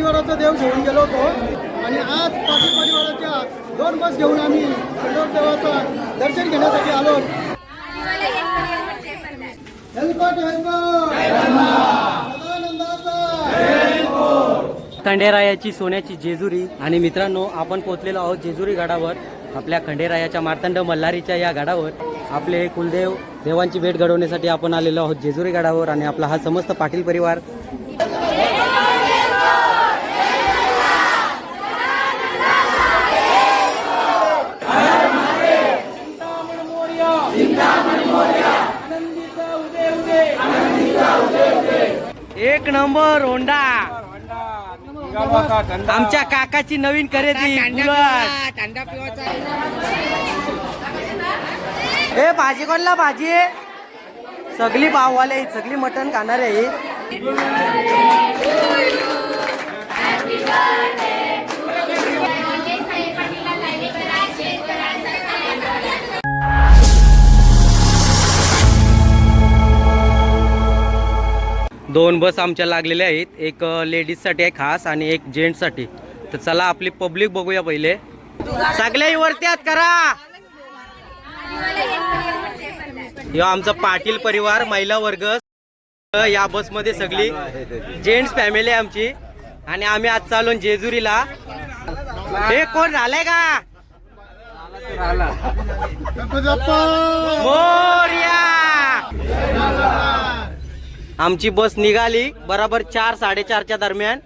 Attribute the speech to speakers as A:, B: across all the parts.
A: परिवाराचा देव घेऊन गेलो होतो. आणि आज पाटील परिवाराच्या दोन बस घेऊन आम्ही खंडोर देवाचं दर्शन घेण्यासाठी आलो.
B: खंडेरायाची सोन्याची जेजुरी. आणि मित्रांनो आपण पोहोचलेलो आहोत जेजुरी गडावर आपल्या खंडेरायाच्या मार्तंड मल्हारीच्या या गडावर आपले कुलदेव देवांची भेट घडवण्यासाठी आपण आलेलो आहोत जेजुरी गडावर आणि आपला हा समस्त पाटील परिवार एक नंबर होंडा. आमच्या काकाची नवीन खरेदी. ए भाजी कोणला भाजी? सगळी पाववाले सगळी मटण खाणार आहे. दोन बस आमच्या लागलेल्या आहेत. एक लेडीजसाठी आहे खास आणि एक जेंट्ससाठी. तर चला आपली पब्लिक बघूया पहिले. सगळे वरती आत करा. यो आमचा पाटील परिवार महिला वर्ग या बसमध्ये सगळी जेंट्स फॅमिली आहे आमची. आणि आम्ही आज चालून जेजुरीला. हे कोण झालंय का? मोरया! आमची बस निघाली बराबर चार साडेचारच्या दरम्यान.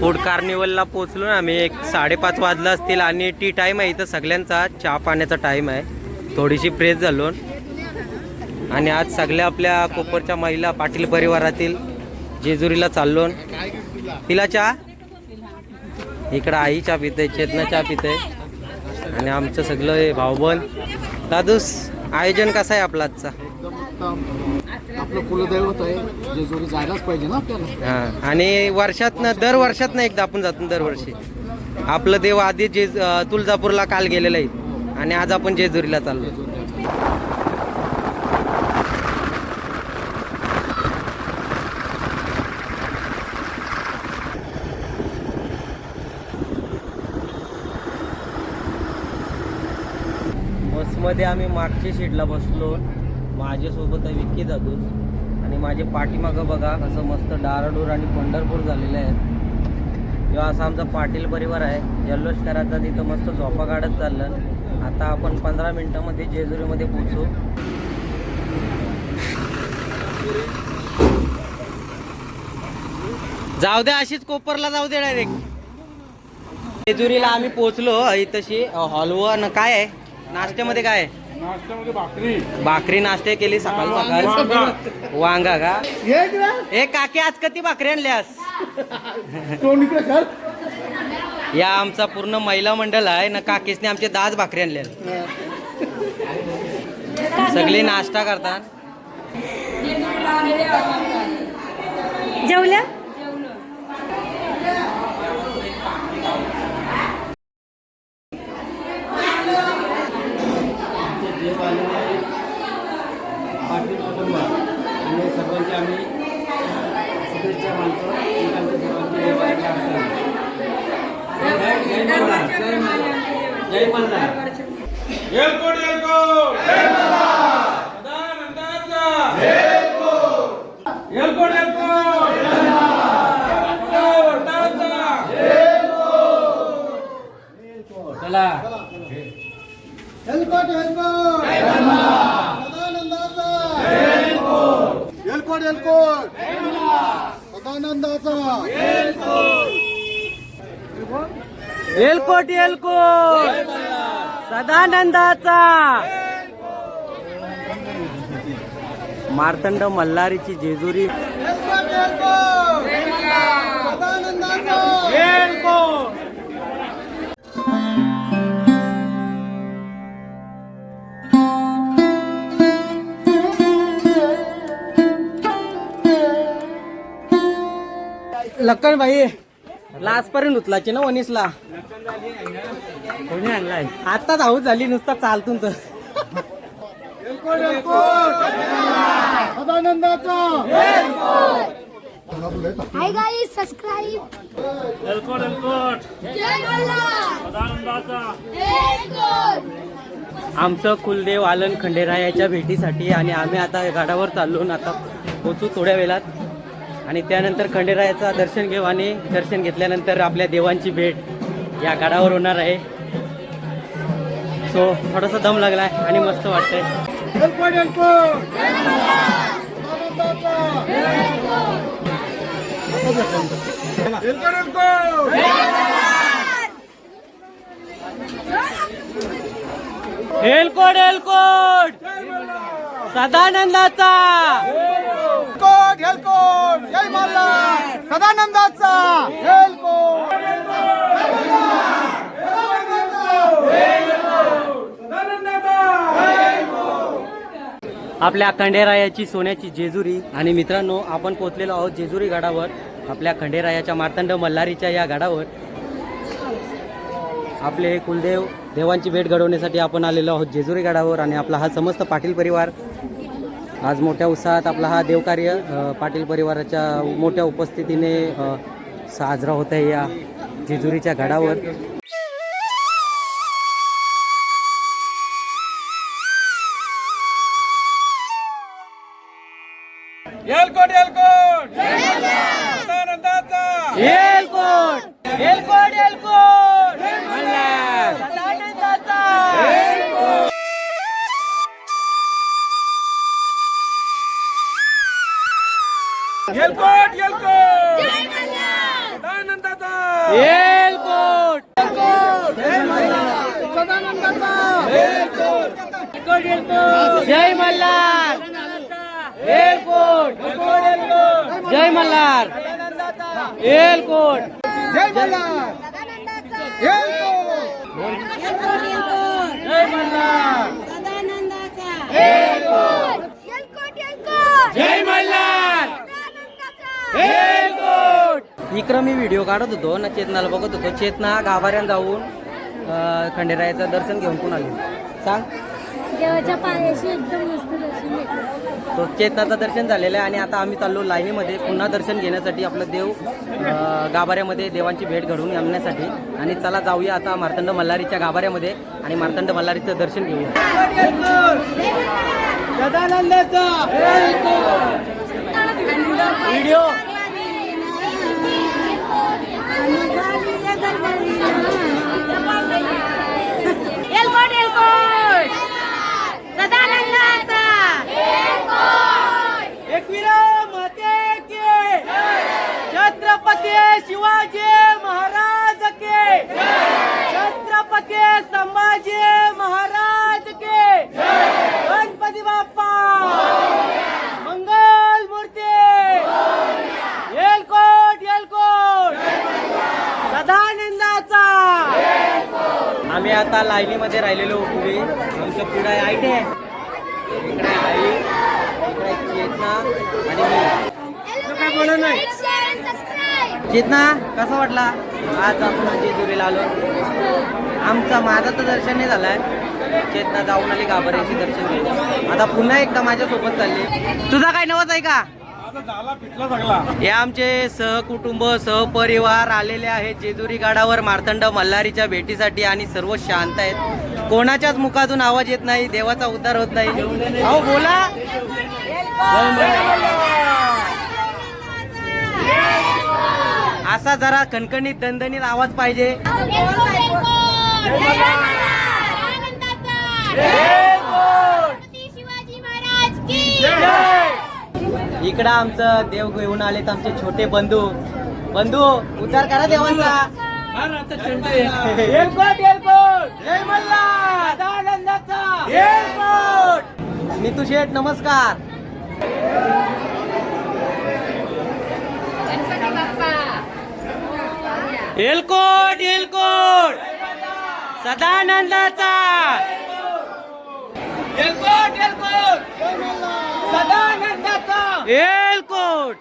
B: फूड कार्निवलला पोचलो ना आम्ही. एक साडेपाच वाजला असतील आणि टी टाईम आहे. इथं सगळ्यांचा चहा पाण्याचा टाईम आहे. थोडीशी फ्रेश झालो. आणि आज सगळ्या आपल्या कोपरच्या महिला पाटील परिवारातील जेजुरीला चाललो. तिला चहा? इकडं आई चहा पिते चेतना चहा पिते. आणि आमचं सगळं हे भाऊबंद. दादूस आयोजन कसं आहे आपला आजचा?
A: आपलं कुलदैवत आहे. जेजुरी जायलाच पाहिजे ना आपल्याला.
B: हा. आणि वर्षातनं दर वर्षातनं एकदा आपण जातो दरवर्षी. आपलं देव आधी जे तुळजापूरला काल गेलेलं आहे. आणि आज आपण जेजुरीला चाललो बसमध्ये आम्ही मागच्या शीटला बसलो. माझ्यासोबत आहे विक्की दादूस आणि माझे पाठीमागं बघा असं मस्त डाराडूर आणि पंढरपूर झालेले आहेत. किंवा असा आमचा पाटील परिवार आहे जल्लोष करायचा तिथं मस्त झोपा काढत चाललं. आता आपण पंधरा मिनटामध्ये जेजुरीमध्ये पोचू जाऊ दे अशीच कोपरला जाऊ दे डायरेक्ट जेजुरीला आम्ही पोचलो तशी हॉलवर. काय आहे? नाश्त्यामध्ये काय आहे?
C: नाश्त्यामध्ये भाकरी.
B: भाकरी नाश्ते केली सकाळ सकाळ. वांगा. का? ए काकी आज कधी भाकरी आणल्यास? या आमचा पूर्ण महिला मंडळ आहे ना काकीसने आमचे दहाच भाकरी आणल्या सगळी नाश्ता करतात.
D: जेवल्या
B: पाटील कुटुंब आणि सर्वांचे आम्ही शुभेच्छा मानतो एकांच्या सर्वांची देवाची आरती. जय जय मल्हार जय मल्हार जय मल्हार.
C: सदानंदाचा. येलकोट येलकोट सदावर्ताचा.
B: चला.
A: हेल्पट सदानंदाचा. हेल्पट हेल्पट सदानंदाचा.
B: एलकोट एलकोट. सदानंदाचा. मार्तंड मल्हारीची जेजुरी. लक्कन भाई लाजपर्यंत उचलाची ना वनीसला कोणी आणलाय? आता धावत झाली नुसता चालतून तर. आमचं कुलदेव आलन खंडेरायाच्या भेटीसाठी आणि आम्ही आता गडावर चाललो आता पोचू थोड्या वेळात. आणि त्यानंतर खंडेरायाचं दर्शन घेऊ आणि दर्शन घेतल्यानंतर आपल्या देवांची भेट या गडावर होणार आहे. सो थोडासा दम लागलाय आणि मस्त वाटतंय.
A: एलकोट एलकोट
C: एलकोट
B: सदानंदाचा.
A: एलकोट हेलकोट. जय मल्हार सदानंदाचा.
B: आपल्या खंडेरायाची सोन्याची जेजुरी. आणि मित्रांनो आपण पोचलेलो आहोत जेजुरी गडावर आपल्या खंडेरायाच्या मार्तंड मल्हारीच्या या गडावर आपले कुलदेव देवांची भेट घडवण्यासाठी आपण आलेलो आहोत जेजुरी गडावर आणि आपला हा समस्त पाटील परिवार आज मोठ्या उत्साहात आपला हा देवकार्य पाटील परिवाराच्या मोठ्या उपस्थितीने साजरा होत आहे या जेजुरीच्या गडावर
C: एलकोट एलकोट सदानंदाचा
B: एलकोट
D: जय मल्हार
B: एलकोट जय मल्हार एलकोट जय मल्हार
D: सदानंदाचा.
A: एलकोट
B: जय मल्हार
D: सदानंदाचा. एलकोट, एलकोट.
B: जय मल्हार
D: सदानंदाचा.
B: एलकोट इकडं मी व्हिडिओ काढत होतो ना चेतनाला बघत होतो. चेतना गाभाऱ्यात जाऊन खंडेरायाचं दर्शन घेऊन कोण आली सांग.
D: देवाच्या पायाशी एकदम मस्त दर्शन घेतलं.
B: तो चेतनाचं दर्शन झालेलं आहे आणि आता आम्ही चाललो लाईनीमध्ये पुन्हा दर्शन घेण्यासाठी आपलं देव गाभाऱ्यामध्ये देवांची भेट घडवून आणण्यासाठी. आणि चला जाऊया आता मार्तंड मल्हारीच्या गाभाऱ्यामध्ये आणि मार्तंड मल्हारीचं दर्शन घेऊया. व्हिडिओ!
D: सदानंदाचा.
B: एकविरा माते के. छत्रपती शिवाजी महाराज के. छत्रपती संभाजी महाराज के. गणपती बाप्पा. मंगल मूर्ती. एलकोट एलकोट सदानंदाचा. आम्ही आता लाईनीमध्ये राहिलेलो पुढे आहे इकडे आई इकडे चेतना आणि मी. चेतना कसा वाटला? आज आपण जेजुरीला आलो. आमचा माझा तर दर्शन नाही झालाय. चेतना जाऊन आली गाभाऱ्याची दर्शन घेऊन आता पुन्हा एकदा माझ्यासोबत चालली. तुझा काय नवत आहे का?
C: आता झाला पिटला सगळा.
B: हे आमचे सहकुटुंब सहपरिवार आलेले आहेत. जेजुरी गडावर मार्तंड मल्हारीच्या भेटीसाठी आणि सर्व शांत आहेत. कोणाच्याच मुखातून आवाज येत नाही देवाचा उद्धार होत नाही. अहो बोला. असा जरा कणकणीत दणदणीत आवाज पाहिजे. इकडं आमचं देव घेऊन आलेत आमचे छोटे बंधू. बंधू उद्धार करा देवांचा. नीतू शेठ नमस्कार. एलकोट एलकोट सदानंदाचा. एलकोट एलकोट सदानंदाचा. एलकोट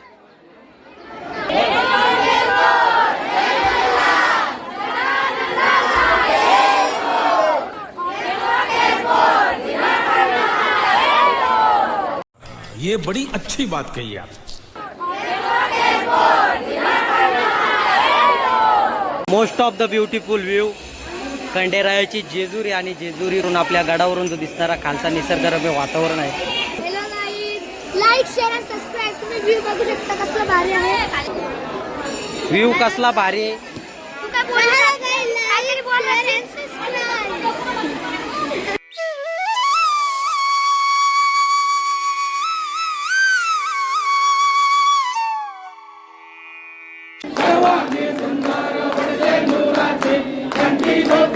E: ये बड़ी अच्छी बात कही आप
B: most of the beautiful view कंडेरायाची Jejuri आणि जेजुरीवरून आपल्या गडावरून जो दिसणारा खालचा निसर्गरम्य वातावरण आहे.
D: व्ह्यू कसला भारी आहे.
B: व्ह्यू कसला भारी
A: आहे.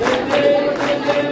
A: Thank you.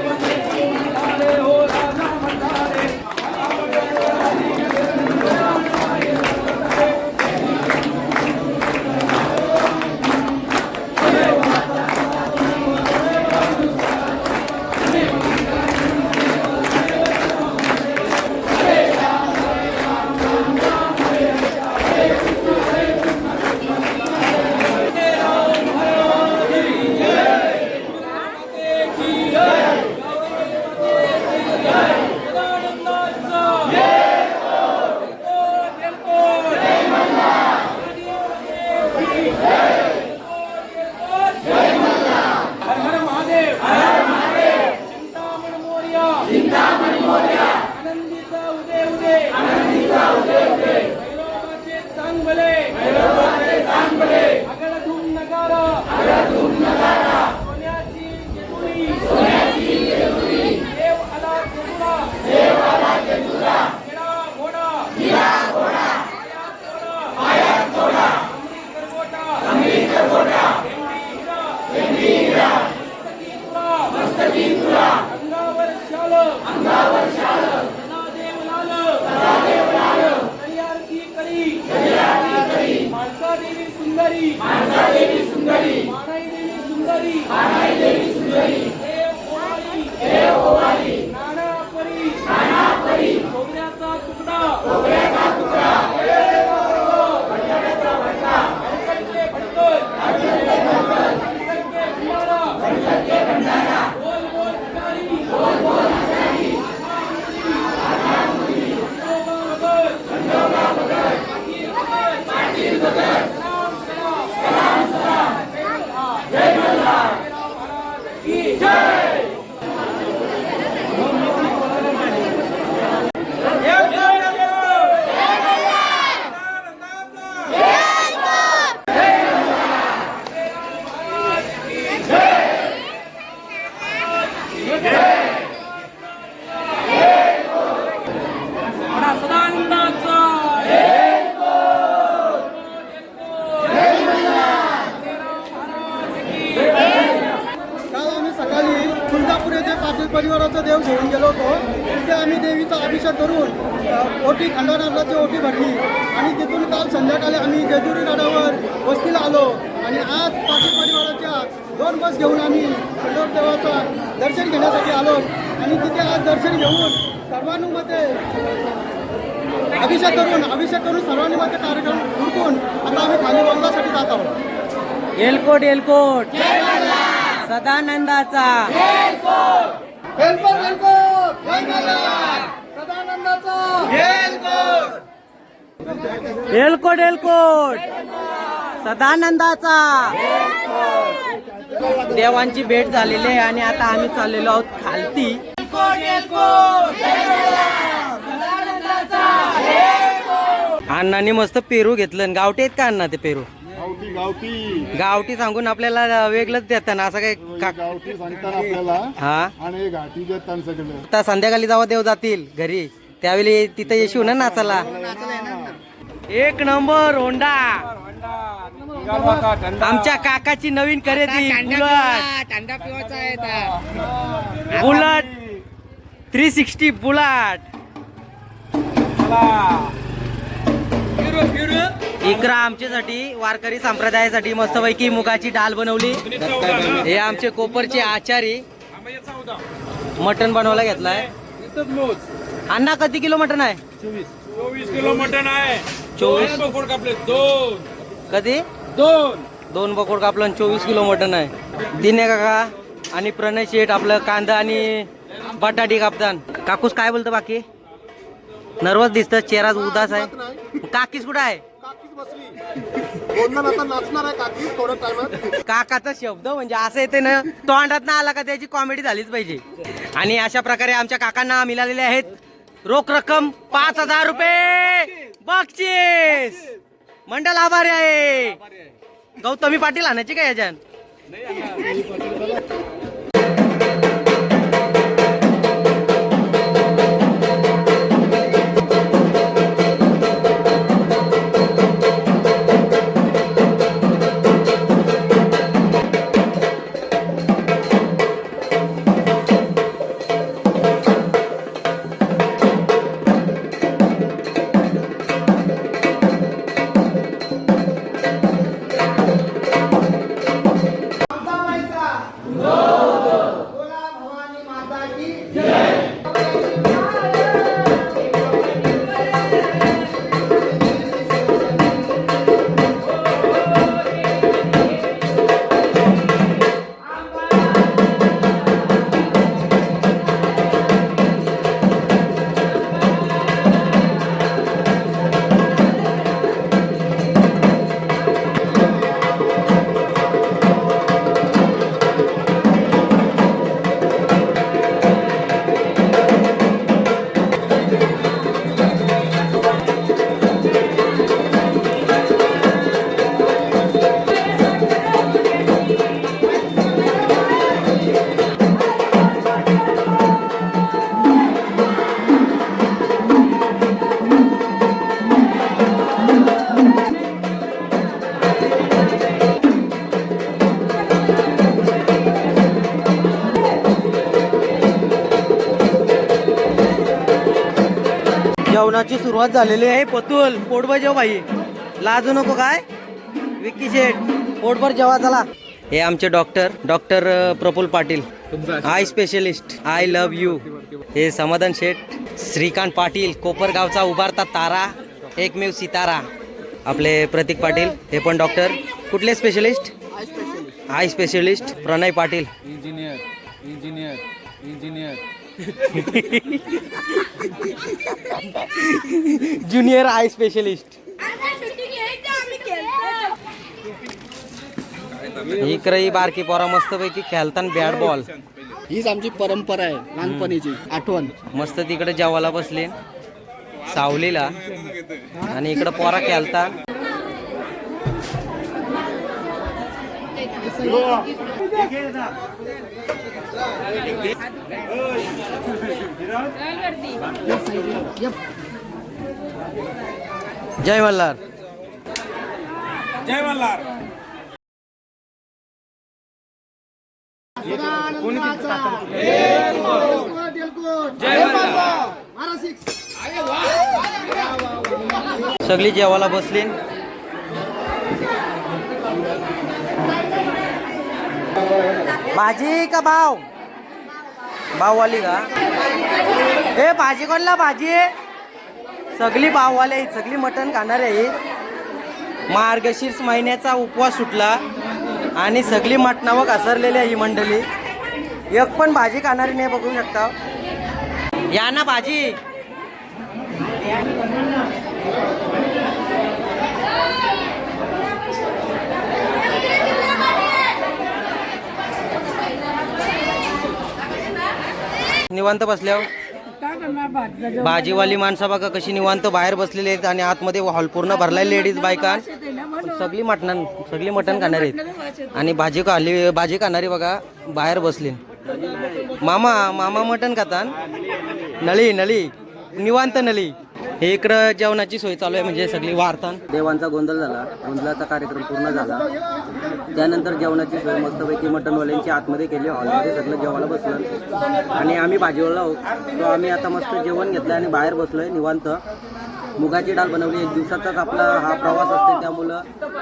A: आणि तिथे आज दर्शन घेऊन सर्वानुमते अभिषेक करून अभिषेक करून सर्वानुमते कार्यक्रम उरकून आता आम्ही खाली बंगलासाठी जात आहोत.
B: एलकोट एलकोट. सदानंदाचा.
A: जय मल्हार सदानंदाचा.
B: एलकोट! एलकोट सदानंदाचा. देवांची भेट झालेली आहे आणि आता आम्ही चाललेलो आहोत खालती. अण्णांनी मस्त पेरू घेतलं आणि गावठी आहेत का अण्णा ते पेरू?
E: गावठी गावठी.
B: गावठी सांगून आपल्याला वेगळंच देताना असं काय का
E: गावठी सांगतात आपल्याला
B: हा?
E: आणि घाटी देतात सगळं.
B: आता संध्याकाळी जेव्हा देव जातील घरी त्यावेळी तिथं येशील ना नाचाला एक नंबर होंडा. आमच्या काकाची नवीन खरेदी Bullet. Bullet. Three sixty Bullet. इकडं आमच्यासाठी वारकरी संप्रदायासाठी मस्तपैकी मुगाची डाल बनवली. हे आमचे कोपरचे आचारी. मटण बनवायला घेतलाय. अण्णा किती किलो मटण आहे?
C: चोवीस किलो मटन आहे.
B: चोवीस.
C: बकोड कापले दोन.
B: कधी?
C: दोन.
B: दोन बकोड कापलं चोवीस किलो मटण आहे. दिने काका आणि प्रणय शेठ आपलं कांदा आणि बटाटी कापतान. काकूस काय बोलतो बाकी? नर्वस दिसतं चेहरा उदास आहे. काकीस कुठं आहे?
E: काकीच
B: शब्द म्हणजे असं येते ना तोंडात ना आला का त्याची कॉमेडी झालीच पाहिजे. आणि अशा प्रकारे आमच्या काकांना मिळालेले आहेत. रोख रक्कम पाच हजार रुपये. बक्षीस! मंडळ आभारी आहे. गौतमी पाटील आणायची काय याच्यात? जेवणाची सुरुवात झालेली आहे. पतुल पोटभर जेव भाई लाजू नको काय? विक्की शेठ पोटभर जेवा चला. हे आमचे doctor doctor Praful Patil. Eye specialist I love you. हे समाधान शेठ श्रीकांत पाटील कोपरगावचा उभारता तारा एकमेव सितारा. आपले प्रतीक पाटील हे पण डॉक्टर. कुठले specialist. Eye specialist Pranay Patil.
C: Engineer engineer engineer.
B: Junior eye specialist इकडे बारकी पोरा मस्तपैकी खेळताना बॅट बॉल
A: हीच आमची परंपरा आहे लहानपणीची आठवण.
B: मस्त तिकडे जेवायला बसले. सावलीला. आणि इकडं पोरा खेळता जय मल्हार.
C: जय मल्हार.
B: सगळी जेवायला बसली. भाजी का भाव? भाववाली का? ए भाजी कोणला भाजी. सगळी भाववाली आहेत सगळी मटण खाणार आहे मार्गशीर्ष महिन्याचा उपवास सुटला आणि सगळी मटणावं घसरलेली आहे ही मंडळी. एक पण भाजी खाणारी नाही बघू शकता. या ना भाजी. निवांत बसल्यावर? भाजीवाली माणसं बघा कशी निवांत बाहेर बसलेली आहेत आणि आतमध्ये हॉल पूर्ण भरलाय लेडीज बायका? सगळी मटण सगळी मटण खाणार आहेत. आणि भाजी खाली भाजी खाणारी बघा बाहेर बसली. मामा मामा मटण खातान नळी नळी. निवांत नळी. हे इकडं जेवणाची सोय चालू आहे म्हणजे सगळी वारतान. देवांचा गोंधळ झाला गोंधळाचा कार्यक्रम पूर्ण झाला. त्यानंतर जेवणाची सोय मस्तपैकी मटनवाल्यांची आतमध्ये केली हॉलमध्ये सगळं जेवायला बसलं. आणि आम्ही भाजीवाला आहोत. तो आम्ही आता मस्त जेवण घेतलं आणि बाहेर बसलोय निवांत. मुगाची डाळ बनवली एक दिवसाचाच आपला हा प्रवास असते त्यामुळं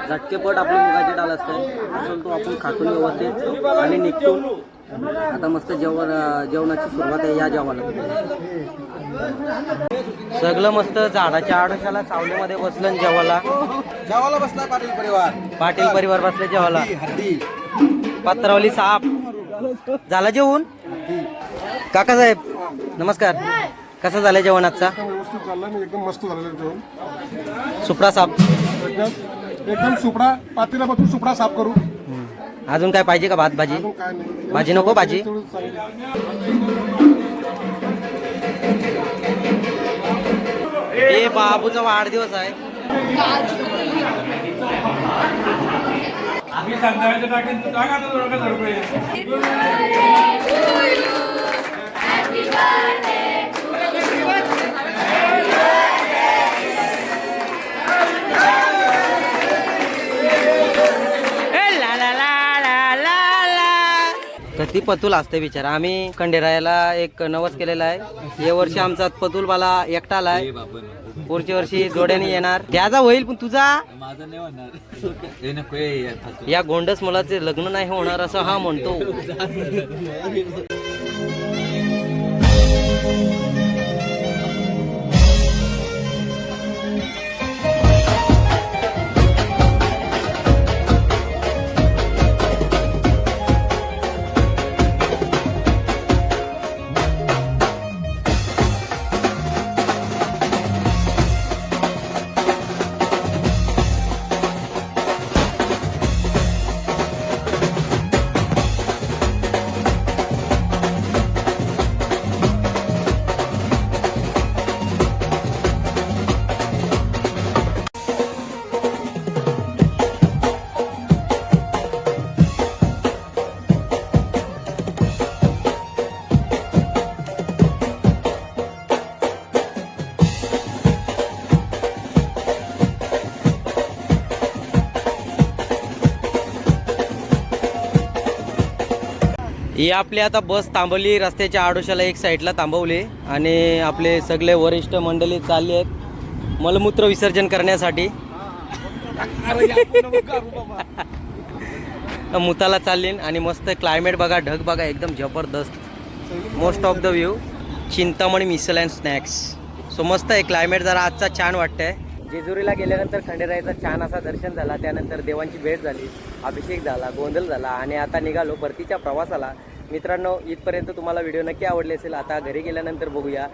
B: झटकेपट आपली मुगाची डाळ असते. असून तो आपण खातून व्यवस्थित आणि निघतो. आता मस्त जेवण जेवणाची सुरुवात आहे या जेवणाला. सगळं मस्त झाडाच्या आडोशाला सावलीमध्ये बसलं आणि जेवायला.
E: जेवायला बसला पाटील परिवार.
B: पाटील परिवार बसले
E: हड्डी
B: पत्रावली साप. झाला जेवून काका साहेब नमस्कार. कसं झालं जेवण आजचा?
E: व्यवस्थित चाललं आणि एकदम मस्त झालेलं जेवण.
B: सुप्रा साप.
E: एकदम सुपडा पातीला बसून सुपडा साफ करू.
B: अजून काय पाहिजे का भात भाजी? भाजी नको भाजी. हे बाबूचा वाढदिवस आहे.
C: मी संध्याकाळचं तू
B: पतूल असते बिचारा. आम्ही खंडेरायाला एक नवस केलेला आहे. या वर्षी आमचा पतूल मला एकटा आलाय. पुढच्या वर्षी जोड्याने येणार. त्याचा होईल पण तुझा?
F: माझं नाही होणार.
B: या गोंडस मुलाचे लग्न नाही होणार असं हा म्हणतो. ही आपली आता बस थांबवली रस्त्याच्या आडोशाला एक साईडला थांबवली आणि आपले सगळे वरिष्ठ मंडळी चालले आहेत मलमूत्र विसर्जन करण्यासाठी. मुताला चाललीन आणि मस्त क्लायमेट बघा ढग बघा एकदम जबरदस्त. Most of the view Chintamani misal and snacks so मस्त आहे क्लायमेट जरा आजचा छान वाटतंय. जेजुरीला गेल्यानंतर खंडेरायचा छान असा दर्शन झाला. त्यानंतर देवांची भेट झाली अभिषेक झाला गोंधळ झाला आणि आता निघालो परतीच्या प्रवासाला. मित्रांनो इथपर्यंत तुम्हाला व्हिडिओ नक्की आवडले असेल आता घरी गेल्यानंतर बघूया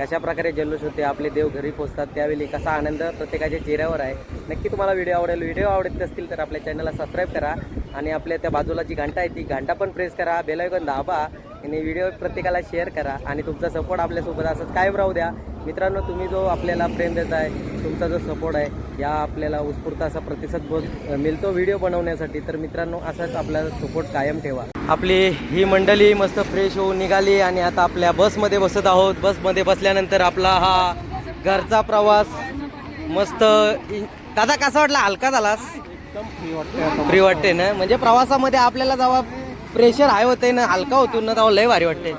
B: कशा प्रकारे जल्लोष होते आपले देव घरी पोचतात त्यावेळी कसा आनंद प्रत्येकाच्या चेहऱ्यावर आहे. नक्की तुम्हाला व्हिडिओ आवडेल व्हिडिओ आवडत असतील तर आपल्या चॅनलला सबस्क्राईब करा आणि आपल्या त्या बाजूला जी घंटा आहे ती घंटा पण प्रेस करा बेलायकन दाबा आणि व्हिडिओ प्रत्येकाला शेअर करा आणि तुमचा सपोर्ट आपल्यासोबत असंच कायम राहू द्या. मित्रांनो तुम्ही जो आपल्याला प्रेम देत आहे तुमचा जो सपोर्ट आहे या आपल्याला उत्स्फूर्त असा प्रतिसाद बोध मिळतो व्हिडिओ बनवण्यासाठी. तर मित्रांनो असाच आपला सपोर्ट कायम ठेवा. आपली ही मंडळी मस्त फ्रेश होऊन निघाली आणि आता आपल्या बसमध्ये बसत आहोत. बसमध्ये बसल्यानंतर आपला हा घरचा प्रवास मस्त दादा कसा वाटला? हलका झालास? फ्री वाटते ना? म्हणजे प्रवासामध्ये आपल्याला जेव्हा प्रेशर हाय होते ना हलका होतो ना तेव्हा लय भारी वाटते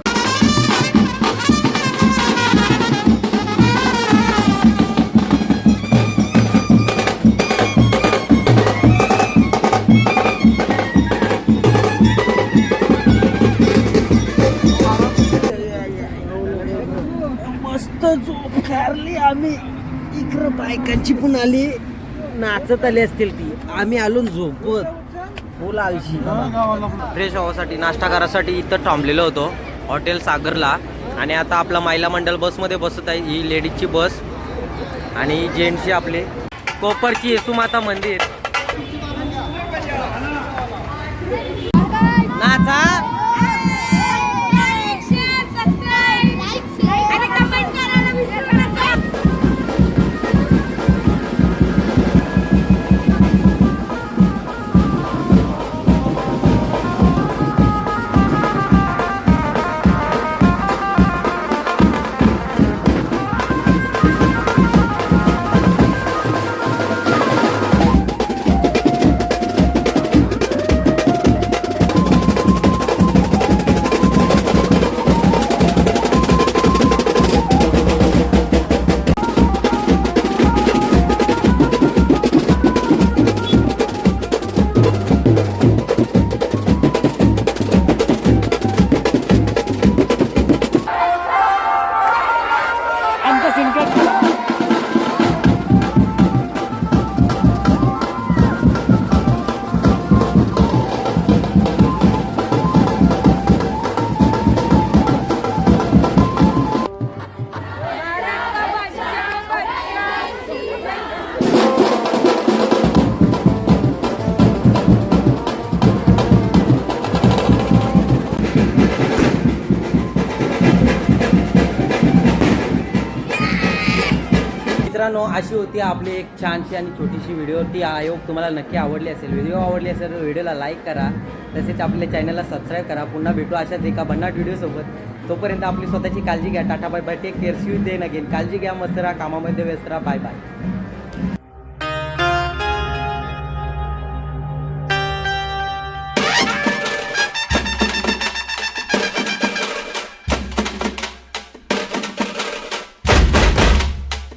B: त्यांची पण आली. नाचत आली असतील ती. आम्ही आलो झोपत. फुल आळशी फ्रेश व्हावासाठी नाश्ता करायसाठी इथं थांबलेलो होतो हॉटेल सागरला. आणि आता आपला महिला मंडळ बसमध्ये बसत आहे ही लेडीजची बस. आणि जेंट्सची आपले. कोपरची येसुमाता मंदिर. मित्रांनो अशी होती आपली एक छानशी आणि छोटीशी व्हिडिओ ती आय होप तुम्हाला नक्की आवडली असेल. व्हिडिओ आवडली असेल तर व्हिडिओला लाईक करा. तसेच आपल्या चॅनलला सबस्क्राईब करा. पुन्हा भेटू अशाच एका भन्नाट व्हिडिओसोबत तोपर्यंत आपली स्वतःची काळजी घ्या. Tata bye bye take care see दे नगेन काळजी घ्या. मस्त राहा. कामामध्ये व्यस्त राहा. Bye bye